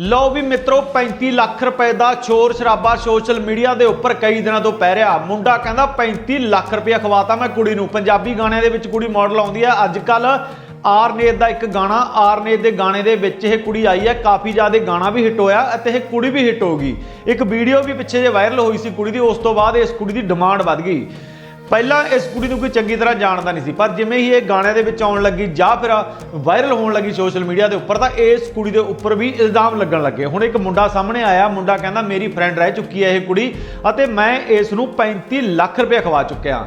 ਲਓ ਵੀ ਮਿੱਤਰੋ 35 ਲੱਖ ਰੁਪਏ ਦਾ ਚੋਰ ਸ਼ਰਾਬਾ ਸੋਸ਼ਲ ਮੀਡੀਆ ਦੇ ਉੱਪਰ ਕਈ ਦਿਨਾਂ ਤੋਂ ਪੈ ਰਿਹਾ। ਮੁੰਡਾ ਕਹਿੰਦਾ 35 ਲੱਖ ਰੁਪਏ ਖਵਾਤਾ ਮੈਂ ਕੁੜੀ ਨੂੰ। ਪੰਜਾਬੀ ਗਾਣਿਆਂ ਦੇ ਵਿੱਚ ਕੁੜੀ ਮਾਡਲ ਆਉਂਦੀ ਹੈ। ਅੱਜ ਕੱਲ ਆਰਨੇਤ ਦਾ ਇੱਕ ਗਾਣਾ ਆਰਨੇਤ ਦੇ ਗਾਣੇ ਦੇ ਵਿੱਚ ਇਹ ਕੁੜੀ ਆਈ ਹੈ। ਕਾਫੀ ਜ਼ਿਆਦਾ ਗਾਣਾ ਵੀ ਹਿੱਟ ਹੋਇਆ ਅਤੇ ਇਹ ਕੁੜੀ ਵੀ ਹਿੱਟ ਹੋ ਗਈ। ਇੱਕ ਵੀਡੀਓ ਵੀ ਪਿੱਛੇ ਜੇ ਵਾਇਰਲ ਹੋਈ ਸੀ ਕੁੜੀ ਦੀ, ਉਸ ਤੋਂ ਬਾਅਦ ਇਸ ਕੁੜੀ ਦੀ ਡਿਮਾਂਡ ਵੱਧ ਗਈ। ਪਹਿਲਾਂ ਇਸ ਕੁੜੀ ਨੂੰ ਕੋਈ ਚੰਗੀ ਤਰ੍ਹਾਂ ਜਾਣਦਾ ਨਹੀਂ ਸੀ, ਪਰ ਜਿਵੇਂ ਹੀ ਇਹ ਗਾਣਿਆਂ ਦੇ ਵਿੱਚ ਆਉਣ ਲੱਗੀ ਜਾਂ ਫਿਰ ਵਾਇਰਲ ਹੋਣ ਲੱਗੀ ਸੋਸ਼ਲ ਮੀਡੀਆ ਦੇ ਉੱਪਰ, ਤਾਂ ਇਸ ਕੁੜੀ ਦੇ ਉੱਪਰ ਵੀ ਇਲਜ਼ਾਮ ਲੱਗਣ ਲੱਗੇ। ਹੁਣ ਇੱਕ ਮੁੰਡਾ ਸਾਹਮਣੇ ਆਇਆ, ਮੁੰਡਾ ਕਹਿੰਦਾ, ਮੇਰੀ ਫਰੈਂਡ ਰਹਿ ਚੁੱਕੀ ਹੈ ਇਹ ਕੁੜੀ ਅਤੇ ਮੈਂ ਇਸ ਨੂੰ 35 ਲੱਖ ਰੁਪਏ ਖਵਾ ਚੁੱਕਿਆ।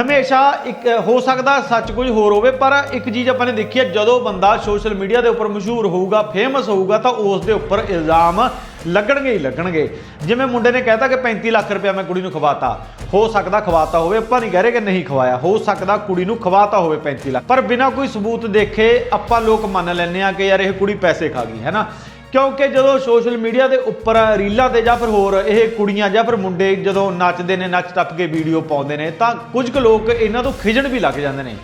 ਹਮੇਸ਼ਾ ਇੱਕ, ਹੋ ਸਕਦਾ ਸੱਚ ਕੁਝ ਹੋਰ ਹੋਵੇ, ਪਰ ਇੱਕ ਚੀਜ਼ ਆਪਾਂ ਨੇ ਦੇਖੀ ਹੈ, ਜਦੋਂ ਬੰਦਾ ਸੋਸ਼ਲ ਮੀਡੀਆ ਦੇ ਉੱਪਰ ਮਸ਼ਹੂਰ ਹੋਊਗਾ ਫੇਮਸ ਹੋਊਗਾ, ਤਾਂ ਉਸ ਦੇ ਉੱਪਰ ਇਲਜ਼ਾਮ ਲੱਗਣਗੇ ਹੀ ਲੱਗਣਗੇ। ਜਿਵੇਂ ਮੁੰਡੇ ਨੇ ਕਹਿਤਾ ਕਿ 35 ਲੱਖ ਰੁਪਇਆ ਮੈਂ ਕੁੜੀ ਨੂੰ ਖਵਾਤਾ। ਹੋ ਸਕਦਾ ਖਵਾਤਾ ਹੋਵੇ, ਆਪਾਂ ਨਹੀਂ ਕਹਿ ਰਹੇ ਕਿ ਨਹੀਂ ਖਵਾਇਆ। ਹੋ ਸਕਦਾ ਕੁੜੀ ਨੂੰ ਖਵਾਤਾ ਹੋਵੇ 35 ਲੱਖ। ਪਰ ਬਿਨਾਂ ਕੋਈ ਸਬੂਤ ਦੇਖੇ ਆਪਾਂ ਲੋਕ ਮੰਨ ਲੈਂਦੇ ਆ ਕਿ ਯਾਰ ਇਹ ਕੁੜੀ ਪੈਸੇ ਖਾ ਗਈ, ਹੈ ਨਾ? ਕਿਉਂਕਿ ਜਦੋਂ ਸੋਸ਼ਲ ਮੀਡੀਆ ਦੇ ਉੱਪਰ ਰੀਲਾਂ ਤੇ ਜਾਂ ਫਿਰ ਹੋਰ ਇਹ ਕੁੜੀਆਂ ਜਾਂ ਫਿਰ ਮੁੰਡੇ ਜਦੋਂ ਨੱਚਦੇ ਨੇ, ਨੱਚ ਟੱਪ ਕੇ ਵੀਡੀਓ ਪਾਉਂਦੇ ਨੇ, ਤਾਂ ਕੁਝ ਕੁ ਲੋਕ ਇਹਨਾਂ ਤੋਂ ਖਿਜਣ ਵੀ ਲੱਗ ਜਾਂਦੇ ਨੇ।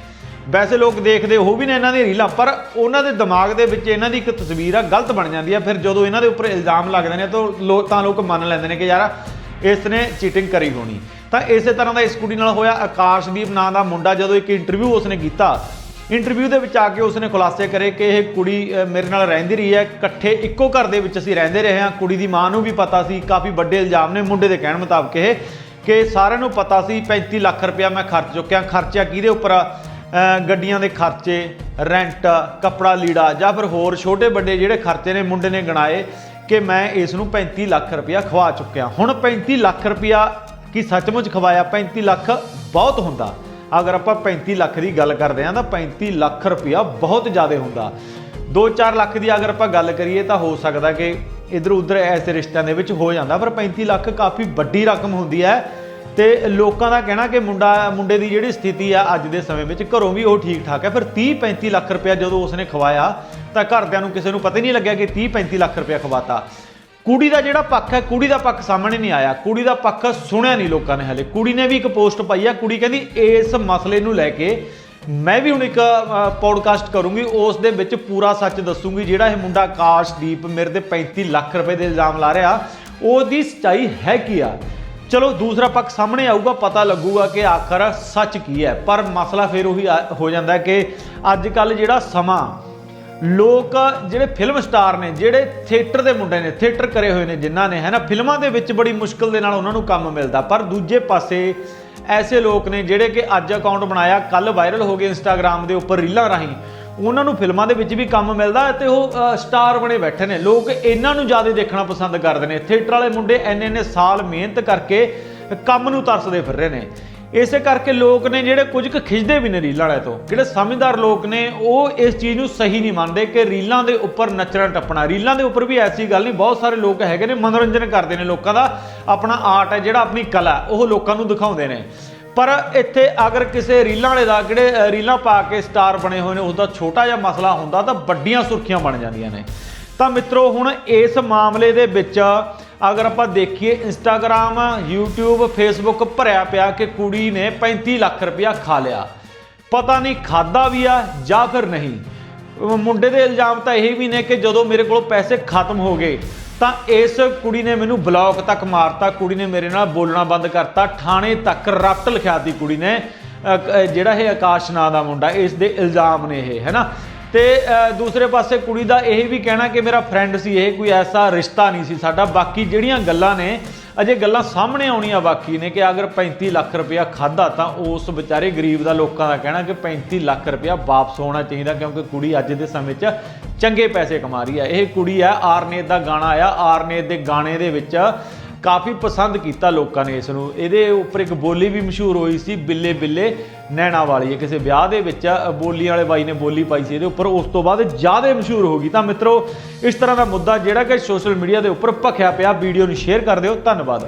ਵੈਸੇ ਲੋਕ ਦੇਖਦੇ ਉਹ ਵੀ ਨੇ ਇਹਨਾਂ ਦੀਆਂ ਰੀਲਾਂ, ਪਰ ਉਹਨਾਂ ਦੇ ਦਿਮਾਗ ਦੇ ਵਿੱਚ ਇਹਨਾਂ ਦੀ ਇੱਕ ਤਸਵੀਰ ਆ, ਗਲਤ ਬਣ ਜਾਂਦੀ ਆ। ਫਿਰ ਜਦੋਂ ਇਹਨਾਂ ਦੇ ਉੱਪਰ ਇਲਜ਼ਾਮ ਲੱਗਦੇ ਨੇ, ਤਾਂ ਲੋਕ ਤਾਂ ਲੋਕ ਮੰਨ ਲੈਂਦੇ ਨੇ ਕਿ ਯਾਰ ਇਸ ਨੇ ਚੀਟਿੰਗ ਕਰੀ ਹੋਣੀ। ਤਾਂ ਇਸੇ ਤਰ੍ਹਾਂ ਦਾ ਇਸ ਕੁੜੀ ਨਾਲ ਹੋਇਆ ਆਕਾਸ਼ਦੀਪ ਨਾਂ ਦਾ ਮੁੰਡਾ, ਜਦੋਂ ਇੱਕ ਇੰਟਰਵਿਊ ਉਸਨੇ ਕੀਤਾ ਇੰਟਰਵਿਊ ਦੇ ਵਿੱਚ ਆ ਕੇ ਉਸਨੇ ਖੁਲਾਸੇ ਕਰੇ ਕਿ ਇਹ ਕੁੜੀ ਮੇਰੇ ਨਾਲ ਰਹਿੰਦੀ ਰਹੀ ਹੈ, ਇਕੱਠੇ ਇੱਕੋ ਘਰ ਦੇ ਵਿੱਚ ਅਸੀਂ ਰਹਿੰਦੇ ਰਹੇ ਹਾਂ। ਕੁੜੀ ਦੀ ਮਾਂ ਨੂੰ ਵੀ ਪਤਾ ਸੀ, ਕਾਫੀ ਵੱਡੇ ਇਲਜ਼ਾਮ ਨੇ ਮੁੰਡੇ ਦੇ ਕਹਿਣ ਮੁਤਾਬਕ ਇਹ, ਕਿ ਸਾਰਿਆਂ ਨੂੰ ਪਤਾ ਸੀ 35 ਲੱਖ ਰੁਪਇਆ ਮੈਂ ਖਰਚ ਚੁੱਕਿਆ। ਖਰਚਿਆ ਕਿਹਦੇ ਉੱਪਰ ਗੱਡੀਆਂ ਦੇ ਖਰਚੇ, ਰੈਂਟ, ਕੱਪੜਾ ਲੀੜਾ ਜਾਂ ਫਿਰ ਹੋਰ ਛੋਟੇ ਵੱਡੇ ਜਿਹੜੇ ਖਰਚੇ ਨੇ ਮੁੰਡੇ ਨੇ ਗਣਾਏ ਕਿ ਮੈਂ ਇਸ ਨੂੰ 35 ਲੱਖ ਰੁਪਇਆ ਖਵਾ ਚੁੱਕਿਆ। ਹੁਣ 35 ਲੱਖ ਰੁਪਇਆ ਕੀ ਸੱਚਮੁੱਚ ਖਵਾਇਆ? 35 ਲੱਖ ਬਹੁਤ ਹੁੰਦਾ। ਅਗਰ ਆਪਾਂ 35 ਲੱਖ ਦੀ ਗੱਲ ਕਰਦੇ ਹਾਂ ਤਾਂ 35 ਲੱਖ ਰੁਪਇਆ ਬਹੁਤ ਜ਼ਿਆਦਾ ਹੁੰਦਾ। 2-4 ਲੱਖ ਦੀ ਅਗਰ ਆਪਾਂ ਗੱਲ ਕਰੀਏ ਤਾਂ ਹੋ ਸਕਦਾ ਕਿ ਇਧਰ ਉਧਰ ਐਸੇ ਰਿਸ਼ਤਿਆਂ ਦੇ ਵਿੱਚ ਹੋ ਜਾਂਦਾ, ਪਰ 35 ਲੱਖ ਕਾਫੀ ਵੱਡੀ ਰਕਮ ਹੁੰਦੀ ਹੈ ਤੇ ਲੋਕਾਂ ਦਾ ਕਹਿਣਾ ਕਿ ਮੁੰਡਾ, ਮੁੰਡੇ ਦੀ ਜਿਹੜੀ ਸਥਿਤੀ ਆ ਅੱਜ ਦੇ ਸਮੇਂ ਵਿੱਚ ਘਰੋਂ ਵੀ ਉਹ ਠੀਕ ਠਾਕ ਹੈ ਫਿਰ 30 35 ਲੱਖ ਰੁਪਇਆ ਜਦੋਂ ਉਸਨੇ ਖਵਾਇਆ ਤਾਂ ਘਰਦਿਆਂ ਨੂੰ ਕਿਸੇ ਨੂੰ ਪਤਾ ਹੀ ਨਹੀਂ ਲੱਗਿਆ ਕਿ 30 35 ਲੱਖ ਰੁਪਇਆ ਖਵਾਤਾ। ਕੁੜੀ ਦਾ ਜਿਹੜਾ ਪੱਖ ਹੈ, ਕੁੜੀ ਦਾ ਪੱਖ ਸਾਹਮਣੇ ਨਹੀਂ ਆਇਆ, ਕੁੜੀ ਦਾ ਪੱਖ ਸੁਣਿਆ ਨਹੀਂ ਲੋਕਾਂ ਨੇ ਹਲੇ। ਕੁੜੀ ਨੇ ਵੀ ਇੱਕ ਪੋਸਟ ਪਾਈ ਆ, ਕੁੜੀ ਕਹਿੰਦੀ, ਇਸ ਮਸਲੇ ਨੂੰ ਲੈ ਕੇ ਮੈਂ ਵੀ ਹੁਣ ਇੱਕ ਪੋਡਕਾਸਟ ਕਰੂੰਗੀ, ਉਸ ਦੇ ਵਿੱਚ ਪੂਰਾ ਸੱਚ ਦੱਸੂੰਗੀ। ਜਿਹੜਾ ਇਹ ਮੁੰਡਾ ਆਕਾਸ਼ਦੀਪ ਮੇਰੇ ਤੇ 35 ਲੱਖ ਰੁਪਏ ਦੇ ਇਲਜ਼ਾਮ ਲਾ ਰਿਹਾ, ਉਹਦੀ ਸੱਚਾਈ ਹੈ ਕੀ ਆ? ਚਲੋ, ਦੂਸਰਾ ਪੱਖ ਸਾਹਮਣੇ ਆਊਗਾ, ਪਤਾ ਲੱਗੂਗਾ ਕਿ ਆਖਰ ਸੱਚ ਕੀ ਹੈ। ਪਰ ਮਸਲਾ ਫਿਰ ਉਹੀ ਆ- ਹੋ ਜਾਂਦਾ ਕਿ ਅੱਜ ਕੱਲ ਜਿਹੜਾ ਸਮਾਂ ਲੋਕ ਜਿਹੜੇ ਫਿਲਮ ਸਟਾਰ ਨੇ, ਜਿਹੜੇ ਥੀਏਟਰ ਦੇ ਮੁੰਡੇ ਨੇ ਥੀਏਟਰ ਕਰੇ ਹੋਏ ਨੇ ਜਿਨ੍ਹਾਂ ਨੇ, ਹੈ ਨਾ, ਫਿਲਮਾਂ ਦੇ ਵਿੱਚ ਬੜੀ ਮੁਸ਼ਕਲ ਦੇ ਨਾਲ ਉਹਨਾਂ ਨੂੰ ਕੰਮ ਮਿਲਦਾ। ਪਰ ਦੂਜੇ ਪਾਸੇ ਐਸੇ ਲੋਕ ਨੇ ਜਿਹੜੇ ਕਿ ਅੱਜ ਅਕਾਊਂਟ ਬਣਾਇਆ, ਕੱਲ ਵਾਇਰਲ ਹੋ ਗਏ ਇੰਸਟਾਗ੍ਰam ਦੇ ਉੱਪਰ ਰੀਲਾਂ ਰਾਹੀਂ। ਉਹਨਾਂ ਨੂੰ ਫਿਲਮਾਂ ਦੇ ਵਿੱਚ ਵੀ ਕੰਮ ਮਿਲਦਾ ਤੇ ਉਹ ਸਟਾਰ ਬਣੇ ਬੈਠੇ ਨੇ। ਲੋਕ ਇਹਨਾਂ ਨੂੰ ਜ਼ਿਆਦਾ ਦੇਖਣਾ ਪਸੰਦ ਕਰਦੇ ਨੇ। ਥੀਏਟਰ ਵਾਲੇ ਮੁੰਡੇ ਇੰਨੇ ਇੰਨੇ ਸਾਲ ਮਿਹਨਤ ਕਰਕੇ ਕੰਮ ਨੂੰ ਤਰਸਦੇ ਫਿਰ ਰਹੇ ਨੇ। ਇਸੇ ਕਰਕੇ ਲੋਕ ਨੇ ਜਿਹੜੇ ਕੁਝ ਕੁ ਖਿੱਚਦੇ ਵੀ ਨੇ ਰੀਲਾਂ ਵਾਲੇ ਤੋਂ, ਜਿਹੜੇ ਸਮਝਦਾਰ ਲੋਕ ਨੇ, ਉਹ ਇਸ ਚੀਜ਼ ਨੂੰ ਸਹੀ ਨਹੀਂ ਮੰਨਦੇ ਕਿ ਰੀਲਾਂ ਦੇ ਉੱਪਰ ਨੱਚਣਾ ਟੱਪਣਾ। ਰੀਲਾਂ ਦੇ ਉੱਪਰ ਵੀ ਐਸੀ ਗੱਲ ਨਹੀਂ, ਬਹੁਤ ਸਾਰੇ ਲੋਕ ਹੈਗੇ ਨੇ, ਮਨੋਰੰਜਨ ਕਰਦੇ ਨੇ ਲੋਕਾਂ ਦਾ। ਆਪਣਾ ਆਰਟ ਹੈ, ਜਿਹੜਾ ਆਪਣੀ ਕਲਾ ਉਹ ਲੋਕਾਂ ਨੂੰ ਦਿਖਾਉਂਦੇ ਨੇ। ਪਰ ਇੱਥੇ ਅਗਰ ਕਿਸੇ ਰੀਲਾਂ ਵਾਲੇ ਦਾ, ਜਿਹੜੇ ਰੀਲਾਂ ਪਾ ਕੇ ਸਟਾਰ ਬਣੇ ਹੋਏ ਨੇ ਉਸ ਦਾ ਛੋਟਾ ਜਿਹਾ ਮਸਲਾ ਹੁੰਦਾ, ਤਾਂ ਵੱਡੀਆਂ ਸੁਰਖੀਆਂ ਬਣ ਜਾਂਦੀਆਂ ਨੇ। ਤਾਂ ਮਿੱਤਰੋ, ਹੁਣ ਇਸ ਮਾਮਲੇ ਦੇ ਵਿੱਚ ਅਗਰ ਆਪਾਂ ਦੇਖੀਏ ਇੰਸਟਾਗ੍ਰam YouTube Facebook ਭਰਿਆ ਪਿਆ ਕਿ ਕੁੜੀ ਨੇ 35 ਲੱਖ ਰੁਪਇਆ ਖਾ ਲਿਆ। ਪਤਾ ਨਹੀਂ ਖਾਦਾ ਵੀ ਆ ਜਾਂ ਫਿਰ ਨਹੀਂ। ਮੁੰਡੇ ਦੇ ਇਲਜ਼ਾਮ ਤਾਂ ਇਹ ਵੀ ਨੇ ਕਿ ਜਦੋਂ ਮੇਰੇ ਕੋਲ ਪੈਸੇ ਖਤਮ ਹੋ ਗਏ ਤਾਂ ਇਸ ਕੁੜੀ ਨੇ ਮੈਨੂੰ ਬਲੌਕ ਤੱਕ ਮਾਰਤਾ ਕੁੜੀ ਨੇ ਮੇਰੇ ਨਾਲ ਬੋਲਣਾ ਬੰਦ ਕਰਤਾ। ਥਾਣੇ ਤੱਕ ਰਫਟ ਲਿਖਿਆਤੀ ਕੁੜੀ ਨੇ। ਅਹ, ਜਿਹੜਾ ਇਹ ਆਕਾਸ਼ ਨਾਂ ਦਾ ਮੁੰਡਾ ਇਸ ਦੇ ਇਲਜ਼ਾਮ ਨੇ ਇਹ ਹੈਨਾ ਤੇ ਦੂਸਰੇ ਪਾਸੇ ਕੁੜੀ ਦਾ ਇਹ ਵੀ ਕਹਿਣਾ ਕਿ ਮੇਰਾ ਫਰੈਂਡ ਸੀ, ਇਹ ਕੋਈ ਐਸਾ ਰਿਸ਼ਤਾ ਨਹੀਂ ਸੀ ਸਾਡਾ। ਬਾਕੀ ਜਿਹੜੀਆਂ ਗੱਲਾਂ ਨੇ, ਅਜੇ ਗੱਲਾਂ ਸਾਹਮਣੇ ਆਉਣੀਆਂ ਬਾਕੀ ਨੇ ਕਿ ਅਗਰ 35 ਲੱਖ ਰੁਪਇਆ ਖਾਦਾ ਤਾਂ ਉਸ ਵਿਚਾਰੇ ਗਰੀਬ ਦਾ ਲੋਕਾਂ ਦਾ ਕਹਿਣਾ ਕਿ 35 ਲੱਖ ਰੁਪਇਆ ਵਾਪਸ ਹੋਣਾ ਚਾਹੀਦਾ ਕਿਉਂਕਿ ਕੁੜੀ ਅੱਜ ਦੇ ਸਮੇਂ 'ਚ ਚੰਗੇ ਪੈਸੇ ਕਮਾ ਰਹੀ ਹੈ। ਇਹ ਕੁੜੀ ਹੈ, ਆਰਨੇਤ ਦਾ ਗਾਣਾ ਆਇਆ। ਆਰਨੇਤ ਦੇ ਗਾਣੇ ਦੇ ਵਿੱਚ ਕਾਫੀ ਪਸੰਦ ਕੀਤਾ ਲੋਕਾਂ ਨੇ ਇਸ ਨੂੰ। ਇਹਦੇ ਉੱਪਰ ਇੱਕ ਬੋਲੀ ਵੀ ਮਸ਼ਹੂਰ ਹੋਈ ਸੀ, ਬਿੱਲੇ ਬਿੱਲੇ ਨੈਣਾ ਵਾਲੀ। ਇਹ ਕਿਸੇ ਵਿਆਹ ਦੇ ਵਿੱਚ ਬੋਲੀ ਵਾਲੇ ਬਾਈ ਨੇ ਬੋਲੀ ਪਾਈ ਸੀ ਇਹਦੇ ਉੱਪਰ। ਉਸ ਤੋਂ ਬਾਅਦ ਜ਼ਿਆਦਾ ਮਸ਼ਹੂਰ ਹੋ ਗਈ। ਤਾਂ ਮਿੱਤਰੋ, ਇਸ ਤਰ੍ਹਾਂ ਦਾ ਮੁੱਦਾ ਜਿਹੜਾ ਕਿ ਸੋਸ਼ਲ ਮੀਡੀਆ ਦੇ ਉੱਪਰ ਭਖਿਆ ਪਿਆ ਵੀਡੀਓ ਨੂੰ ਸ਼ੇਅਰ ਕਰ ਦਿਓ। ਧੰਨਵਾਦ।